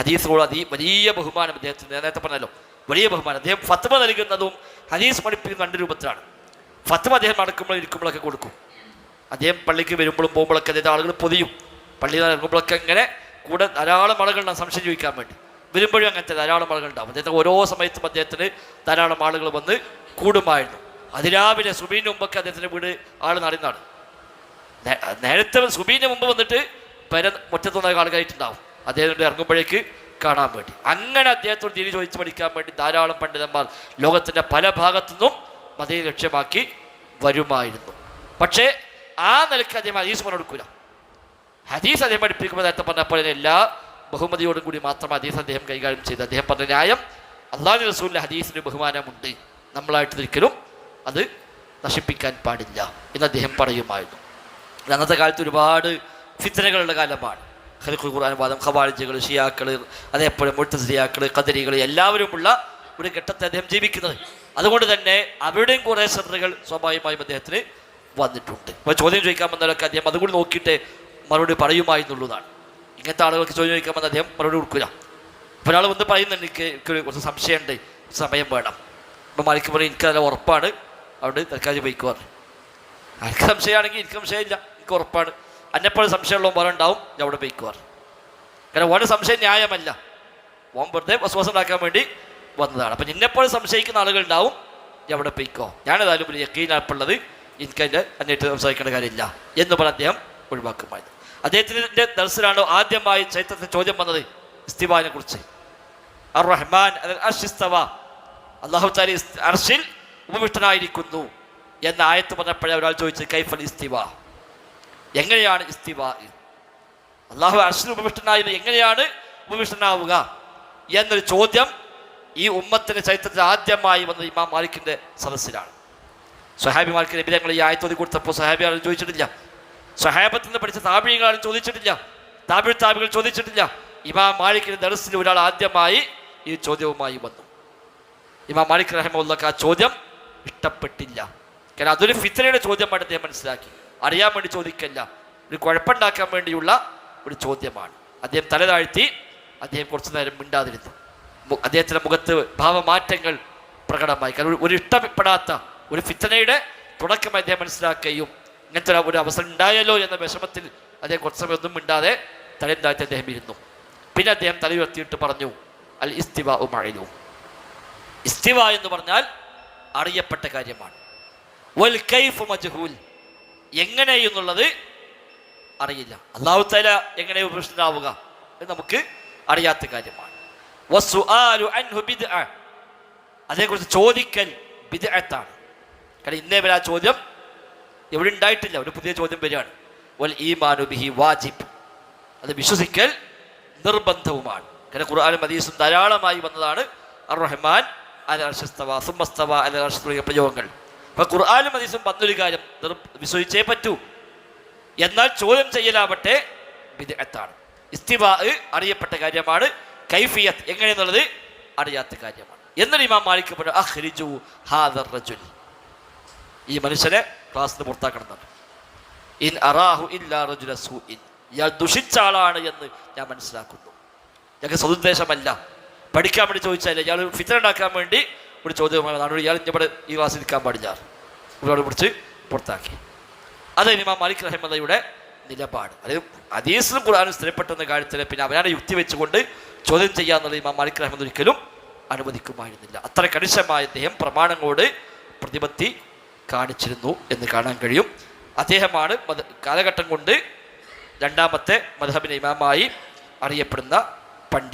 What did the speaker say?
ഹദീസുകൾ അതി വലിയ ബഹുമാനം അദ്ദേഹത്തിന് നേരത്തെ പറഞ്ഞല്ലോ. വലിയ ബഹുമാനം. അദ്ദേഹം ഫത്വ നൽകുന്നതും ഹദീസ് പഠിപ്പിക്കുന്ന രണ്ട് രൂപത്തിലാണ്. ഫത്വ അദ്ദേഹം നടക്കുമ്പോൾ ഇരിക്കുമ്പോഴൊക്കെ കൊടുക്കും. അദ്ദേഹം പള്ളിക്ക് വരുമ്പോഴും പോകുമ്പോഴൊക്കെ അദ്ദേഹം ആളുകൾ പൊതിയും. പള്ളിയിൽ നിന്ന് ഇറങ്ങുമ്പോഴൊക്കെ ഇങ്ങനെ കൂടെ ധാരാളം ആളുകളുണ്ടാവും സംശയം ചോദിക്കാൻ വേണ്ടി. വരുമ്പോഴും അങ്ങനത്തെ ധാരാളം ആളുകളുണ്ടാവും അദ്ദേഹത്തെ ഓരോ സമയത്തും അദ്ദേഹത്തിന് ധാരാളം ആളുകൾ വന്ന് കൂടുമായിരുന്നു. അതിരാവിലെ സുബീന് മുമ്പൊക്കെ അദ്ദേഹത്തിന്റെ വീട് ആൾ നടന്നാണ്. നേരത്തെ സുബീന് മുമ്പ് വന്നിട്ട് പെര മുറ്റത്തുനിന്ന് ആളുകളായിട്ടുണ്ടാവും. അദ്ദേഹം ഇറങ്ങുമ്പോഴേക്ക് കാണാൻ വേണ്ടി. അങ്ങനെ അദ്ദേഹത്തോട് തിരി ചോദിച്ചു പഠിക്കാൻ വേണ്ടി ധാരാളം പണ്ഡിതന്മാർ ലോകത്തിന്റെ പല ഭാഗത്തുനിന്നും മതയെ ലക്ഷ്യമാക്കി വരുമായിരുന്നു. പക്ഷേ ആ നിലയ്ക്ക് അദ്ദേഹം ഹദീസ് പറഞ്ഞെടുക്കൂല ഹദീസ് അദ്ദേഹം പഠിപ്പിക്കുമ്പോൾ നേരത്തെ പറഞ്ഞപ്പോൾ എല്ലാ ബഹുമതിയോടും കൂടി മാത്രം ഹദീസ് അദ്ദേഹം കൈകാര്യം ചെയ്തു അദ്ദേഹം പറഞ്ഞ ന്യായം അള്ളാഹു റസൂലിന്റെ ഹദീസിന് ബഹുമാനമുണ്ട്. നമ്മളായിട്ട് ഒരിക്കലും അത് നശിപ്പിക്കാൻ പാടില്ല എന്ന് അദ്ദേഹം പറയുമായിരുന്നു. അന്നത്തെ കാലത്ത് ഒരുപാട് ഫിത്തനകളുള്ള കാലമാണ്. ഖൽഖുൽ ഖുർആൻ വാദം ഖവാലിജുകൾ ഷിയാക്കൾ അതേപോലെ മുഴുത്തസിയാക്കൾ കദരികൾ എല്ലാവരുമുള്ള ഒരു ഘട്ടത്തെ അദ്ദേഹം ജീവിക്കുന്നത്. അതുകൊണ്ട് തന്നെ അവരുടെയും കുറേ ശ്രദ്ധകൾ സ്വാഭാവികമായും അദ്ദേഹത്തിന് വന്നിട്ടുണ്ട്. അപ്പോൾ ചോദ്യം ചോദിക്കാൻ വന്നവരൊക്കെ അദ്ദേഹം അതുകൂടി നോക്കിയിട്ട് മറുപടി പറയുമായിരുന്നുള്ളതാണ്. ഇങ്ങനത്തെ ആളുകൾക്ക് ചോദ്യം ചോദിക്കാൻ വന്ന അദ്ദേഹം മറുപടി കൊടുക്കില്ല അപ്പോൾ ഒരാൾ വന്ന് പറയുന്നുണ്ട് എനിക്ക് കുറച്ച് സംശയമുണ്ട് സമയം വേണം. അപ്പോൾ മാലിക്ക് പറയും എനിക്ക് നല്ല ഉറപ്പാണ്. അവിടെ തൽക്കാലം പോയിക്കുവാറ് ആർക്ക് സംശയമാണെങ്കിൽ എനിക്ക് സംശയമില്ല എനിക്ക് ഉറപ്പാണ്. എന്നെപ്പോഴും സംശയമുള്ള പോലെ ഉണ്ടാവും. ഞാൻ അവിടെ പോയിക്കു കാരണം ഓരോ സംശയം ന്യായമല്ല. ഓൻ വെറുതെ വിശ്വാസം ഉണ്ടാക്കാൻ വേണ്ടി വന്നതാണ്. അപ്പം എന്നെപ്പോൾ സംശയിക്കുന്ന ആളുകൾ ഉണ്ടാവും. അവിടെ പോയിക്കോ. ഞാനേതായാലും ഒരു യക്കീനാപ്പുള്ളത് എനിക്കതിന്റെ അന്വേഷിച്ച് സംസാരിക്കേണ്ട കാര്യമില്ല എന്ന് പറഞ്ഞ് അദ്ദേഹം ഒഴിവാക്കുമായിരുന്നു. അദ്ദേഹത്തിന്റെ ദർശനാണ് ആദ്യമായി ചൈത്രത്തെ ചോദ്യം വന്നത് ഇസ്തിബാനെ കുറിച്ച്. അർ റഹ്മാൻ അർഷിസ്തവ അള്ളാഹു അർഷിൽ ഉപവിഷ്ടനായിരിക്കുന്നു. എന്ന ആയത്ത് പറഞ്ഞപ്പോഴേ ഒരാൾ ചോദിച്ചത് കൈഫൽ ഇസ്തിവ? എങ്ങനെയാണ് ഇസ്തിവാ അള്ളാഹു അർഷിൽ ഉപവിഷ്ടനായത് എങ്ങനെയാണ് ഉപവിഷ്ടനാവുക എന്നൊരു ചോദ്യം ഈ ഉമ്മത്തിന്റെ ചരിത്രത്തിൽ ആദ്യമായി വന്നത് ഇമാം മാലിക്കിന്റെ സദസ്സിലാണ്. സഹാബിമാർക്ക് നബിതങ്ങൾ ഈ ആയത്തോതി കൊടുത്തപ്പോൾ സഹാബി ആരും ചോദിച്ചിട്ടില്ല. സഹാബത്തിൽ നിന്ന് പഠിച്ച താപികൾ ആരും ചോദിച്ചിട്ടില്ല. താപിഴ് താപികൾ ചോദിച്ചിട്ടില്ല. ഇമാം മാലിക്കിന്റെ ദർസിൽ ഒരാൾ ആദ്യമായി ഈ ചോദ്യവുമായി വന്നു. ഇമാം മാലിക് റഹമുള്ളക്ക് ആ ചോദ്യം ഇഷ്ടപ്പെട്ടില്ല. കാരണം അതൊരു ഫിത്തനയുടെ ചോദ്യമായിട്ട് അദ്ദേഹം മനസ്സിലാക്കി. അറിയാൻ വേണ്ടി ചോദിക്കല്ല. ഒരു കുഴപ്പമുണ്ടാക്കാൻ വേണ്ടിയുള്ള ഒരു ചോദ്യമാണ്. അദ്ദേഹം തല താഴ്ത്തി അദ്ദേഹം കുറച്ചു നേരം മിണ്ടാതിരുന്നു. അദ്ദേഹത്തിന്റെ മുഖത്ത് ഭാവമാറ്റങ്ങൾ പ്രകടമായി. കാരണം ഒരു- ഇഷ്ടപ്പെടാത്ത ഒരു ഫിത്തനയുടെ തുടക്കം അദ്ദേഹം മനസ്സിലാക്കുകയും ഇങ്ങനത്തെ ഒരു- അവസരം ഉണ്ടായല്ലോ എന്ന വിഷമത്തിൽ അദ്ദേഹം കുറച്ച് സമയം ഒന്നും മിണ്ടാതെ തലയും താഴ്ത്തി അദ്ദേഹം ഇരുന്നു. പിന്നെ അദ്ദേഹം തല ഉയർത്തിയിട്ട് പറഞ്ഞു അൽ ഇസ്തിവ ഉമഴലു ഇസ്തിവ എന്ന് പറഞ്ഞാൽ അറിയപ്പെട്ട കാര്യമാണ്. വൽ കൈഫ് മജ്ഹൂൽ. എങ്ങനെ എന്നുള്ളത് അറിയില്ല. അള്ളാഹു തല എങ്ങനെ ഉപകൃഷ്ണനാവുക എന്ന് നമുക്ക് അറിയാത്ത കാര്യമാണ്. അതേക്കുറിച്ച് ചോദിക്കൽ ബിദ്അത്താണ്. കാരണം ഇന്നേ വരെ ആ ചോദ്യം എവിടെ ഉണ്ടായിട്ടില്ല. ഒരു പുതിയ ചോദ്യം വരികയാണ്. വൽ ഈമാനു ബിഹി വാജിബ്. അത് വിശ്വസിക്കൽ നിർബന്ധവുമാണ്. കാരണം ഖുർആാനും ഹദീസും ധാരാളമായി വന്നതാണ് അർ റഹ്മാൻ അൽ സുമസ്തവ അൽ പ്രയോഗങ്ങൾ. അപ്പൊ ഖുർആാനും ഹദീസും വന്നൊരു കാര്യം വിശ്വസിച്ചേ പറ്റൂ. എന്നാൽ ചോദ്യം ചെയ്യലാവട്ടെ വിദഗ്ധത്താണ് ഇസ്തിബാ അറിയപ്പെട്ട കാര്യമാണ് കൈഫിയത്ത് എങ്ങനെയെന്നുള്ളത് അറിയാത്ത കാര്യമാണ്. എന്നൊരു ഇമാം മാലിക് പറഞ്ഞു അഹ്രിജു ഹാദർ റജുൽ. ഈ മനുഷ്യനെ ക്ലാസ് പുറത്താക്കണം ഇൻ അറാഹു ഇല്ലാ റജുല ഇയാൾ ദുഷിച്ച ആളാണ് എന്ന് ഞാൻ മനസ്സിലാക്കുന്നു. ഞങ്ങൾക്ക് സതുദ്ദേശമല്ല. പഠിക്കാൻ വേണ്ടി ചോദിച്ചാൽ ഇയാൾ ഫിത്തർ ഉണ്ടാക്കാൻ വേണ്ടി ഒരു ചോദ്യമാണ് അതുകൊണ്ട് ഇയാൾ ഇവിടെ ഈ നിൽക്കാൻ പാടില്ല. ഇവരോട് പിടിച്ച് പുറത്താക്കി. അത് ഇമാം മാലിക് റഹ്മദയുടെ നിലപാട്. അതായത് അതീസിലും ഖുർആാനും സ്ഥിരപ്പെട്ടെന്ന കാര്യത്തിൽ പിന്നെ അവനാണ് യുക്തി വെച്ചുകൊണ്ട് ചോദ്യം ചെയ്യാന്നുള്ളത് ഇമാം മാലിക് റഹ്മദ് ഒരിക്കലും അനുവദിക്കുമായിരുന്നില്ല. അത്ര കണിശമായ അദ്ദേഹം പ്രമാണങ്ങളോട് പ്രതിപത്തി കാണിച്ചിരുന്നു എന്ന് കാണാൻ കഴിയും. അദ്ദേഹമാണ് കാലഘട്ടം കൊണ്ട് രണ്ടാമത്തെ മധബിന് ഇമാമായി അറിയപ്പെടുന്ന പണ്ഡിതൻ.